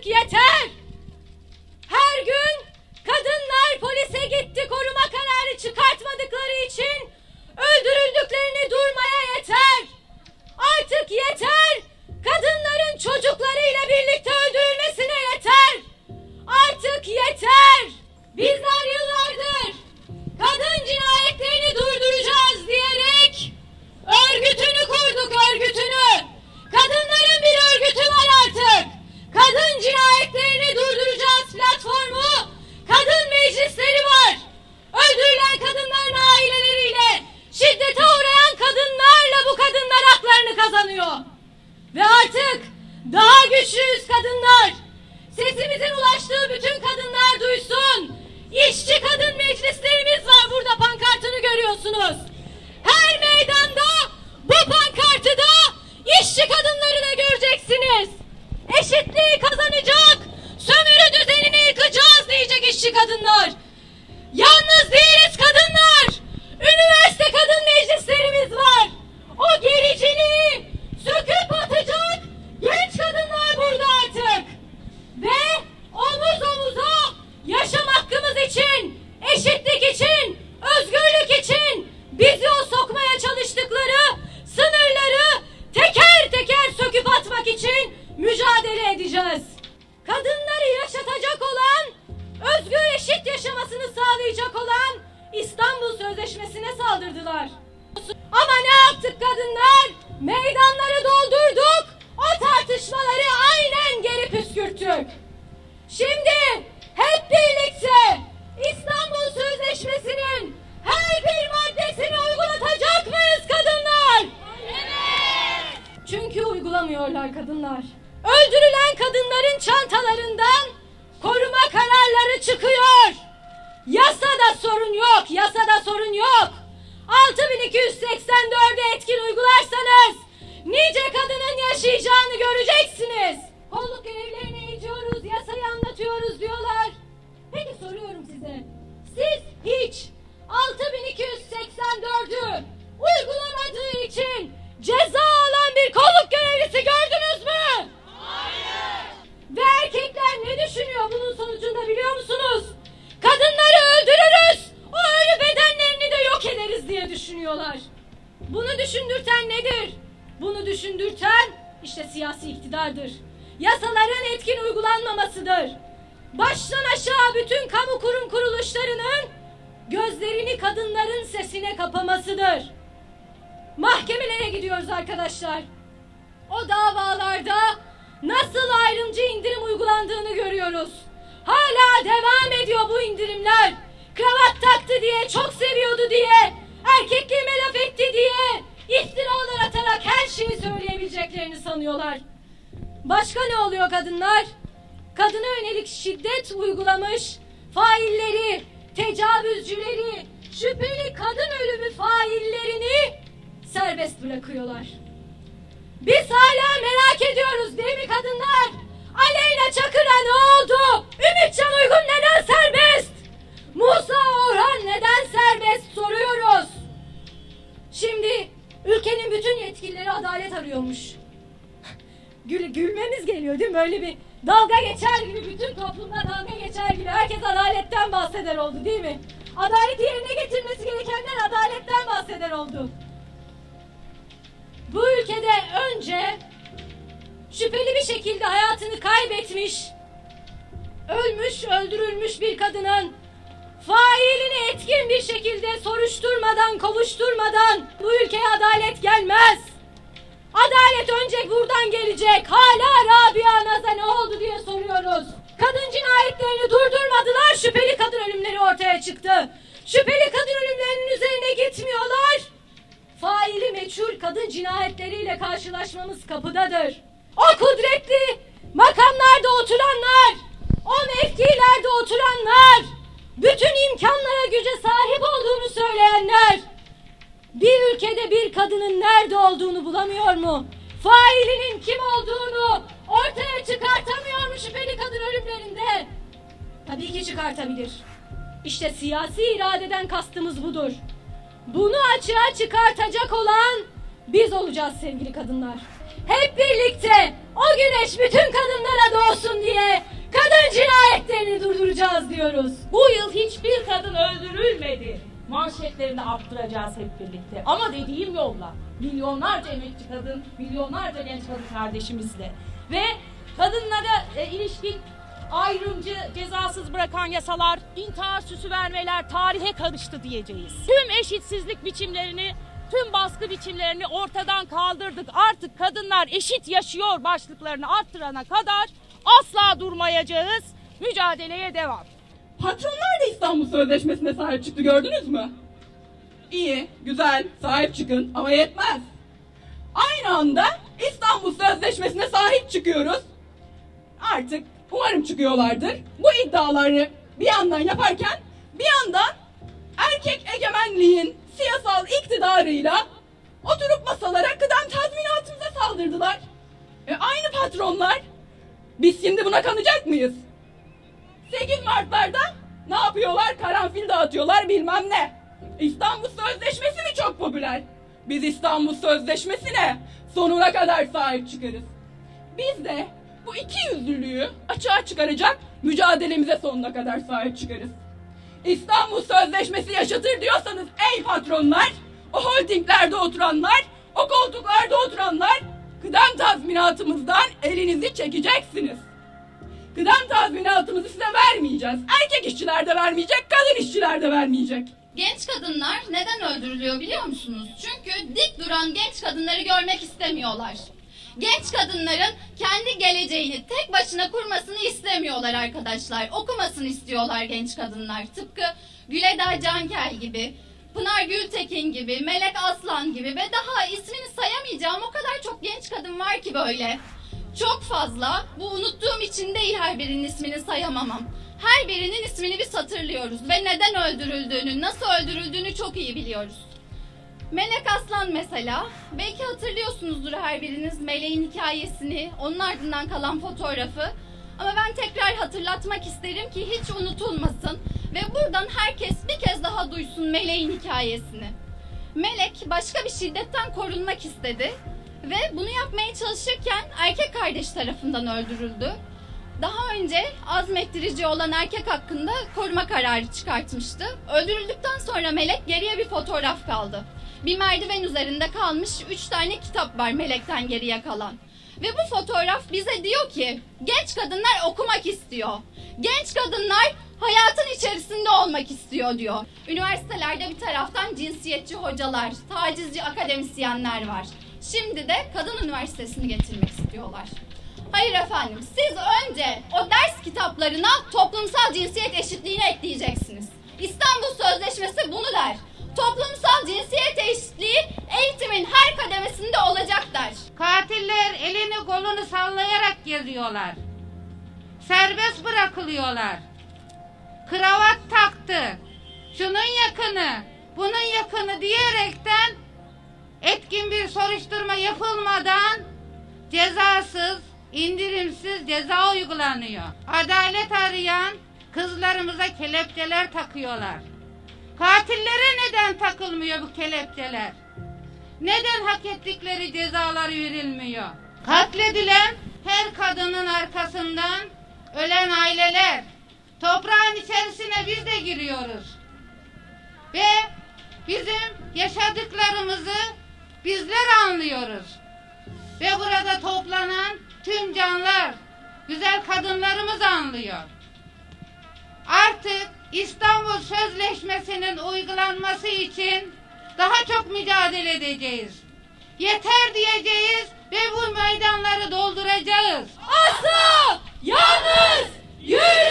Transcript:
Artık yeter. Her gün kadınlar polise gitti koruma kararı çıkartmadıkları için öldürüldüklerini durmaya yeter. Artık yeter. Kadınlar. Şimdi hep birlikte İstanbul Sözleşmesi'nin her bir maddesini uygulatacak mıyız kadınlar? Evet. Çünkü uygulamıyorlar kadınlar. Öldürülen kadınların çantalarından koruma kararları çıkıyor. Yasada sorun yok, yasada sorun yok. 6284'e etkin uygularsanız nice kadının yaşayacağını göreceksiniz. Kolluk görevlerini yasayı anlatıyoruz diyorlar. Peki soruyorum size. Siz hiç 6284'ü uygulamadığı için ceza alan bir kolluk görevlisi gördünüz mü? Ve erkekler ne düşünüyor bunun sonucunda biliyor musunuz? Kadınları öldürürüz, o ölü bedenlerini de yok ederiz diye düşünüyorlar. Bunu düşündürten nedir? Bunu düşündürten işte siyasi iktidardır. Yasaların etkin uygulanmamasıdır. Baştan aşağı bütün kamu kurum kuruluşlarının gözlerini kadınların sesine kapamasıdır. Mahkemelere gidiyoruz arkadaşlar o davalarda nasıl ayrımcı indirim uygulandığını görüyoruz. Hala devam ediyor bu indirimler. Kravat taktı diye, çok seviyordu diye, erkekliğime laf etti diye iftiralar atarak her şeyi söyleyebileceklerini sanıyorlar. Başka ne oluyor kadınlar? Kadına yönelik şiddet uygulamış failleri, tecavüzcüleri, şüpheli kadın ölümü faillerini serbest bırakıyorlar. Biz hala merak ediyoruz değil mi kadınlar? Aleyna Çakır'a ne oldu? Ümitcan Uygun neden serbest? Musa Orhan neden serbest soruyoruz. Şimdi ülkenin bütün yetkilileri adalet arıyormuş. Gül, gülmemiz geliyor değil mi? Böyle bir dalga geçer gibi bütün toplumda dalga geçer gibi herkes adaletten bahseder oldu değil mi? Adaleti yerine getirmesi gerekenler adaletten bahseder oldu. Bu ülkede önce şüpheli bir şekilde hayatını kaybetmiş, ölmüş, öldürülmüş bir kadının failini etkin bir şekilde soruşturmadan, kovuşturmadan bu ülkeye adalet gelmez. Adalet önce buradan gelecek. Hala Rabia Naz'a ne oldu diye soruyoruz. Kadın cinayetlerini durdurmadılar. Şüpheli kadın ölümleri ortaya çıktı. Şüpheli kadın ölümlerinin üzerine gitmiyorlar. Faili meçhul kadın cinayetleriyle karşılaşmamız kapıdadır. O kudretli makamlarda oturanlar, o mevkilerde oturanlar, bütün imkanlara güce sahip olduğunu söyleyenler, bir ülkede bir kadının nerede olduğunu bulamıyor mu? Failinin kim olduğunu ortaya çıkartamıyor mu şüpheli kadın ölümlerinde? Tabii ki çıkartabilir. İşte siyasi iradeden kastımız budur. Bunu açığa çıkartacak olan biz olacağız sevgili kadınlar. hep birlikte o güneş bütün kadınlara doğsun diye kadın cinayetlerini durduracağız diyoruz. Bu yıl hiçbir kadın öldürülmedi. Manşetlerini arttıracağız hep birlikte. Ama dediğim yolla milyonlarca emekçi kadın, milyonlarca genç kadın kardeşimizle ve kadınlara e, ilişkin ayrımcı, cezasız bırakan yasalar, intihar süsü vermeler tarihe karıştı diyeceğiz. Tüm eşitsizlik biçimlerini, tüm baskı biçimlerini ortadan kaldırdık. Artık kadınlar eşit yaşıyor başlıklarını arttırana kadar asla durmayacağız. Mücadeleye devam. Patronlar da İstanbul Sözleşmesi'ne sahip çıktı gördünüz mü? İyi, güzel, sahip çıkın ama yetmez. Aynı anda İstanbul Sözleşmesi'ne sahip çıkıyoruz. Artık umarım çıkıyorlardır. Bu iddiaları bir yandan yaparken bir yandan erkek egemenliğin siyasal iktidarıyla oturup masalara kıdem tazminatımıza saldırdılar. E aynı patronlar. Biz şimdi buna kanacak mıyız? 8 Mart'larda ne yapıyorlar? Karanfil dağıtıyorlar bilmem ne. İstanbul Sözleşmesi mi çok popüler? Biz İstanbul Sözleşmesi'ne sonuna kadar sahip çıkarız. Biz de bu iki yüzlülüğü açığa çıkaracak mücadelemize sonuna kadar sahip çıkarız. İstanbul Sözleşmesi yaşatır diyorsanız ey patronlar, o holdinglerde oturanlar, o koltuklarda oturanlar kıdem tazminatımızdan elinizi çekeceksiniz. Kıdem tazminatımızı size vermeyeceğiz. Erkek işçiler de vermeyecek, kadın işçiler de vermeyecek. Genç kadınlar neden öldürülüyor biliyor musunuz? Çünkü dik duran genç kadınları görmek istemiyorlar. Genç kadınların kendi geleceğini tek başına kurmasını istemiyorlar arkadaşlar. Okumasını istiyorlar genç kadınlar. Tıpkı Güleda Cankel gibi, Pınar Gültekin gibi, Melek Aslan gibi ve daha ismini sayamayacağım o kadar çok genç kadın var ki böyle. Çok fazla. Bu unuttuğum için değil her birinin ismini sayamamam. Her birinin ismini biz hatırlıyoruz ve neden öldürüldüğünü, nasıl öldürüldüğünü çok iyi biliyoruz. Melek Aslan mesela, belki hatırlıyorsunuzdur her biriniz Meleğin hikayesini, onun ardından kalan fotoğrafı. Ama ben tekrar hatırlatmak isterim ki hiç unutulmasın ve buradan herkes bir kez daha duysun Meleğin hikayesini. Melek başka bir şiddetten korunmak istedi ve bunu yapmaya çalışırken erkek kardeş tarafından öldürüldü. Daha önce azmettirici olan erkek hakkında koruma kararı çıkartmıştı. Öldürüldükten sonra Melek geriye bir fotoğraf kaldı. Bir merdiven üzerinde kalmış üç tane kitap var Melek'ten geriye kalan. Ve bu fotoğraf bize diyor ki genç kadınlar okumak istiyor. Genç kadınlar hayatın içerisinde olmak istiyor diyor. Üniversitelerde bir taraftan cinsiyetçi hocalar, tacizci akademisyenler var. Şimdi de kadın üniversitesini getirmek istiyorlar. Hayır efendim, siz önce o ders kitaplarına toplumsal cinsiyet eşitliğini ekleyeceksiniz. İstanbul Sözleşmesi bunu der. Toplumsal cinsiyet eşitliği eğitimin her kademesinde olacak der. Katiller elini kolunu sallayarak geziyorlar. Serbest bırakılıyorlar. Kravat taktı. Şunun yakını, bunun yakını diyerekten etkin bir soruşturma yapılmadan cezasız, indirimsiz ceza uygulanıyor. Adalet arayan kızlarımıza kelepçeler takıyorlar. Katillere neden takılmıyor bu kelepçeler? Neden hak ettikleri cezalar verilmiyor? Katledilen her kadının arkasından ölen aileler. Toprağın içerisine biz de giriyoruz. Ve bizim yaşadıklarımızı bizler anlıyoruz. Ve burada toplanan tüm canlar, güzel kadınlarımız anlıyor. Artık İstanbul Sözleşmesi'nin uygulanması için daha çok mücadele edeceğiz. Yeter diyeceğiz ve bu meydanları dolduracağız. Asla yalnız yürümeyiz.